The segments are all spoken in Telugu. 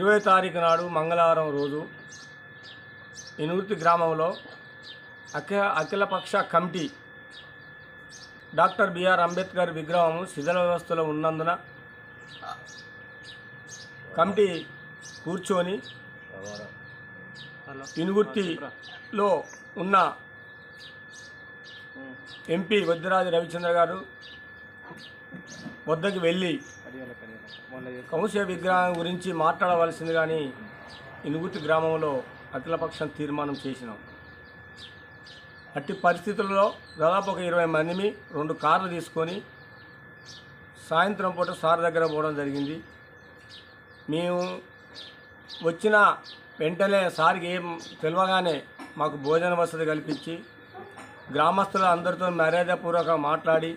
ఇరవై తారీఖు నాడు మంగళవారం రోజు ఇనుగుర్తి గ్రామంలో అఖిల అఖిలపక్ష కమిటీ డాక్టర్ బిఆర్ అంబేద్కర్ విగ్రహం శిథిల వ్యవస్థలో ఉన్నందున కమిటీ కూర్చొని ఇనుగుర్తిలో ఉన్న ఎంపీ వద్దిరాజు రవిచంద్ర గారు వద్దకు వెళ్ళి కౌశ విగ్రహం గురించి మాట్లాడవలసింది కానీ ఇనుగుర్తి గ్రామంలో అఖిలపక్షం తీర్మానం చేసినాం. అట్టి పరిస్థితుల్లో దాదాపు ఒక ఇరవై మందిని రెండు కార్లు తీసుకొని సాయంత్రం పూట సార్ దగ్గర పోవడం జరిగింది. మేము వచ్చిన వెంటనే సార్కి ఏం తెలియగానే మాకు భోజన వసతి కల్పించి గ్రామస్తుల అందరితో మర్యాదపూర్వకంగా మాట్లాడి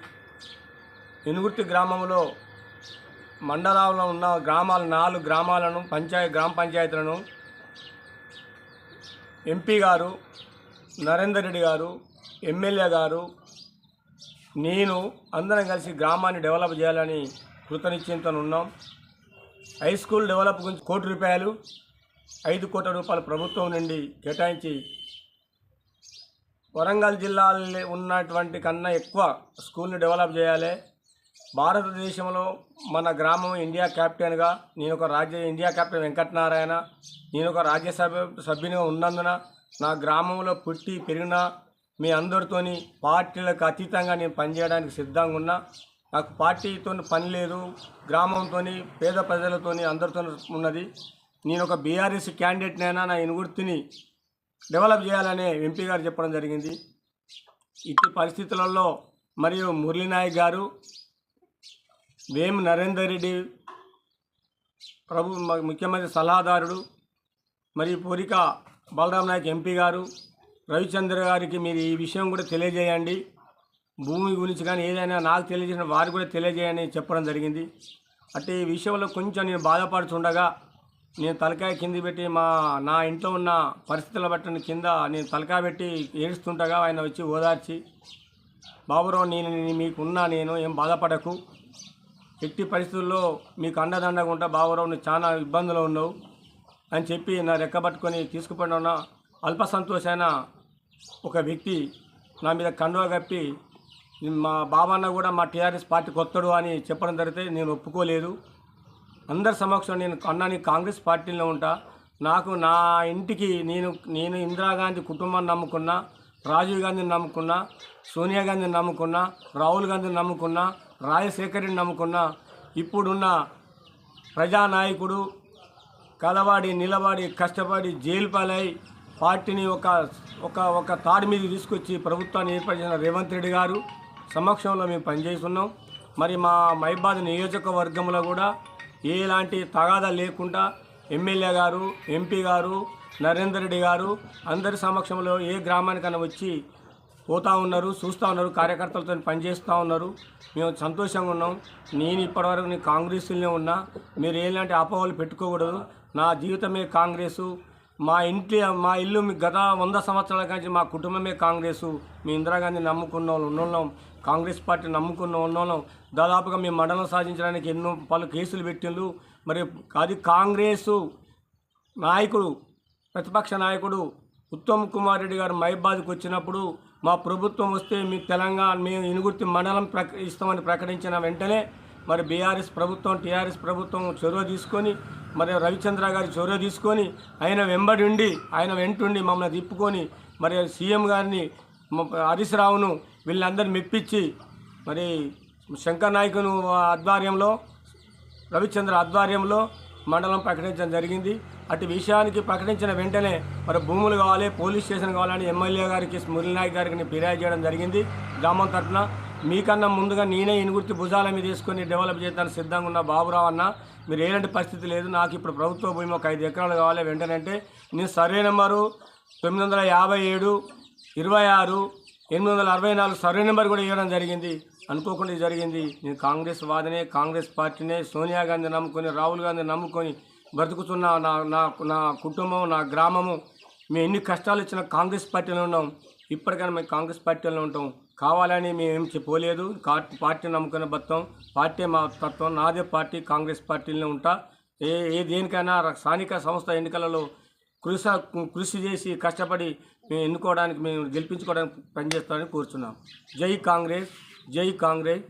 ఎనుగుర్తి గ్రామంలో మండలంలో ఉన్న గ్రామాల నాలుగు గ్రామాలను పంచాయతీ గ్రామ పంచాయతీలను ఎంపీ గారు నరేందర్ రెడ్డి గారు ఎమ్మెల్యే గారు నేను అందరం కలిసి గ్రామాన్ని డెవలప్ చేయాలని కృతనిశ్చయంతో ఉన్నాం హై స్కూల్ డెవలప్ గురించి కోటి రూపాయలు ఐదు కోట్ల రూపాయలు ప్రభుత్వం నుండి కేటాయించి వరంగల్ జిల్లాలో ఉన్నటువంటి కన్నా ఎక్కువ స్కూల్ని డెవలప్ చేయాలి. భారతదేశంలో మన గ్రామం ఇండియా క్యాప్టెన్గా నేను ఒక రాజ్య ఇండియా క్యాప్టెన్ వెంకటనారాయణ నేను ఒక రాజ్యసభ సభ్యునిగా ఉన్నందున నా గ్రామంలో పుట్టి పెరిగిన మీ అందరితోని పార్టీలకు అతీతంగా నేను పనిచేయడానికి సిద్ధంగా ఉన్నా. నాకు పార్టీతో పని లేదు గ్రామంతో పేద ప్రజలతోని అందరితో ఉన్నది. నేను ఒక బీఆర్ఎస్ క్యాండిడేట్నైనా నా ఇనుగుర్తిని డెవలప్ చేయాలని ఎంపీ గారు చెప్పడం జరిగింది. ఇట్టి పరిస్థితులలో మరియు మురళీనాయక్ గారు వేం నరేందర్ రెడ్డి ప్రభు ముఖ్యమంత్రి సలహాదారుడు మరియు పూరిక బలరాం నాయక్ ఎంపీ గారు రవిచంద్ర గారికి మీరు ఈ విషయం కూడా తెలియజేయండి. భూమి గురించి కానీ ఏదైనా నాకు తెలియజేసిన వారు కూడా తెలియజేయని చెప్పడం జరిగింది. అంటే ఈ విషయంలో కొంచెం నేను బాధపడుతుండగా నేను తలకాయ కింది పెట్టి మా నా ఇంట్లో ఉన్న పరిస్థితుల బట్టి కింద నేను తలకాయ పెట్టి ఏడుస్తుండగా ఆయన వచ్చి ఓదార్చి బాబురావు నేను నేను మీకున్నా నేను ఏం బాధపడకు. ఎట్టి పరిస్థితుల్లో మీకు అండదండగా ఉంటా బాబురావు నువ్వు చాలా ఇబ్బందులు ఉన్నావు అని చెప్పి నా రెక్కబట్టుకొని తీసుకుపోయిన ఉన్న అల్ప సంతోషమైన ఒక వ్యక్తి నా మీద కండువా కప్పి మా బాబన్న కూడా మా టీఆర్ఎస్ పార్టీకి వస్తాడు అని చెప్పడం జరిగితే నేను ఒప్పుకోలేదు. అందరి సమక్షం నేను అన్నాని కాంగ్రెస్ పార్టీలో ఉంటా. నాకు నా ఇంటికి నేను నేను ఇందిరాగాంధీ కుటుంబాన్ని నమ్ముకున్నా రాజీవ్ గాంధీని నమ్ముకున్నా సోనియా గాంధీని నమ్ముకున్నా రాహుల్ గాంధీని నమ్ముకున్నా రాజశేఖరిని నమ్ముకున్న ఇప్పుడున్న ప్రజానాయకుడు కలవాడి నిలబడి కష్టపడి జైలు పాలై పార్టీని ఒక ఒక ఒక తాడి మీద తీసుకొచ్చి ప్రభుత్వాన్ని ఏర్పరిచిన రేవంత్ రెడ్డి గారు సమక్షంలో మేము పనిచేస్తున్నాం. మరి మా మైబాద్ నియోజకవర్గంలో కూడా ఎలాంటి తగాదా లేకుండా ఎమ్మెల్యే గారు ఎంపీ గారు నరేందర్ రెడ్డి గారు అందరి సమక్షంలో ఏ గ్రామానికైనా వచ్చి పోతా ఉన్నారు చూస్తూ ఉన్నారు కార్యకర్తలతో పనిచేస్తూ ఉన్నారు. మేము సంతోషంగా ఉన్నాం. నేను ఇప్పటివరకు నేను కాంగ్రెస్లోనే ఉన్నా. మీరు ఎలాంటి అపోహలు పెట్టుకోకూడదు. నా జీవితమే కాంగ్రెసు మా ఇంటి మా ఇల్లు మీ గత వంద సంవత్సరాల నుంచి మా కుటుంబమే కాంగ్రెసు మీ ఇందిరాగాంధీ నమ్ముకున్న వాళ్ళు ఉన్నోళ్ళం. కాంగ్రెస్ పార్టీ నమ్ముకున్న ఉన్నోళ్ళం. దాదాపుగా మేము మండలం సాధించడానికి ఎన్నో పలు కేసులు పెట్టిండ్రు. మరి అది కాంగ్రెసు నాయకుడు ప్రతిపక్ష నాయకుడు ఉత్తమ్ కుమార్ రెడ్డి గారు మైబాద్కి వచ్చినప్పుడు మా ప్రభుత్వం వస్తే మీ తెలంగాణ మేము ఇనుగుర్తి మండలం ప్రక ఇస్తామని ప్రకటించిన వెంటనే మరి బీఆర్ఎస్ ప్రభుత్వం టీఆర్ఎస్ ప్రభుత్వం చొరవ తీసుకొని మరి రవిచంద్ర గారి చొరవ తీసుకొని ఆయన వెంబడి ఉండి ఆయన వెంటుండి మమ్మల్ని తిప్పుకొని మరి సీఎం గారిని మ- హరీష్ రావును వీళ్ళందరినీ మెప్పించి మరి శంకర్ నాయకును ఆధ్వర్యంలో రవిచంద్ర ఆధ్వర్యంలో మండలం ప్రకటించడం జరిగింది. అటు విషయానికి ప్రకటించిన వెంటనే మరి భూములు కావాలి పోలీస్ స్టేషన్ కావాలని ఎమ్మెల్యే గారికి మురళీనాయక్ గారికి ఫిర్యాదు చేయడం జరిగింది. గ్రామం తరఫున మీకన్నా ముందుగా నేనే ఇనుగుర్తి భుజాల మీద తీసుకొని డెవలప్ చేయడానికి సిద్ధంగా ఉన్న బాబురావు అన్న మీరు ఎలాంటి పరిస్థితి లేదు నాకు ఇప్పుడు ప్రభుత్వ భూమి ఒక ఐదు ఎకరాలు కావాలి వెంటనే అంటే నేను సర్వే నెంబరు తొమ్మిది వందల యాభై ఏడు ఇరవై ఆరు ఎనిమిది వందల అరవై నాలుగు సర్వే నెంబర్ కూడా ఇవ్వడం జరిగింది. అనుకోకుండా ఇది జరిగింది. నేను కాంగ్రెస్ వాదనే కాంగ్రెస్ పార్టీనే సోనియా గాంధీ నమ్ముకొని రాహుల్ గాంధీ నమ్ముకొని బ్రతుకుతున్న నా నా నా కుటుంబం నా గ్రామము మేము ఎన్ని కష్టాలు ఇచ్చిన కాంగ్రెస్ పార్టీలో ఉన్నాం. ఇప్పటికైనా మేము కాంగ్రెస్ పార్టీలో ఉంటాం. కావాలని మేము చెప్పలేదు. పార్టీ నమ్ముకునే బతాం పార్టీ మా తత్వం నాదే పార్టీ కాంగ్రెస్ పార్టీలో ఉంటా. ఏ ఏ దేనికైనా స్థానిక సంస్థ ఎన్నికలలో కృషి కృషి చేసి కష్టపడి మేము ఎన్నుకోవడానికి మేము గెలిపించుకోవడానికి పనిచేస్తామని కోరుచున్నాం. జై కాంగ్రెస్ జై కాంగ్రెస్.